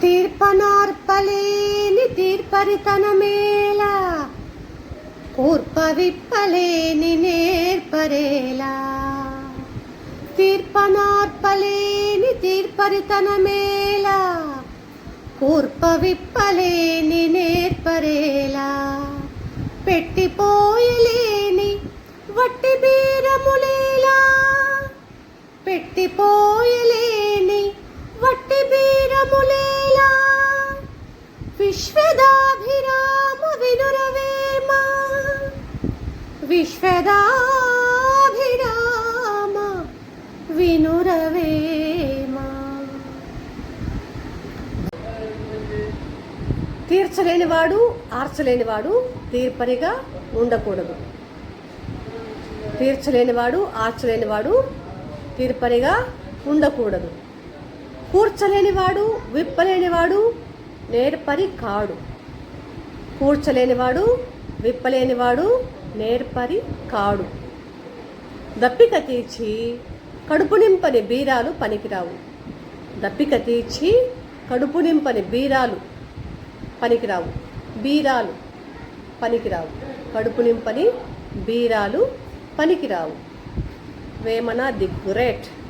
తీర్పనార్పలేని తీర్పరితనమేల కూర్ప విప్పలేని నేర్పరేలా. తీర్పనార్పలేని తీర్పరితనమేల కూర్ప విప్పలేని నేర్పరేలా. పెట్టిపో విశ్వదాభిరామ వినురవేమ విశ్వదాభిరామ వినురవేమ తీర్చలేనివాడు ఆర్చలేనివాడు తీర్పరిగా ఉండకూడదు. తీర్చలేనివాడు ఆర్చలేనివాడు తీర్పరిగా ఉండకూడదు. కూర్చలేనివాడు విప్పలేనివాడు నేర్పరి కాడు. కూర్చలేనివాడు విప్పలేనివాడు నేర్పరి కాడు. దప్పిక తీర్చి కడుపు నింపని బీరాలు పనికిరావు. దప్పిక తీర్చి కడుపు నింపని బీరాలు పనికిరావు. బీరాలు పనికిరావు. కడుపు నింపని బీరాలు పనికిరావు. Vemana the great.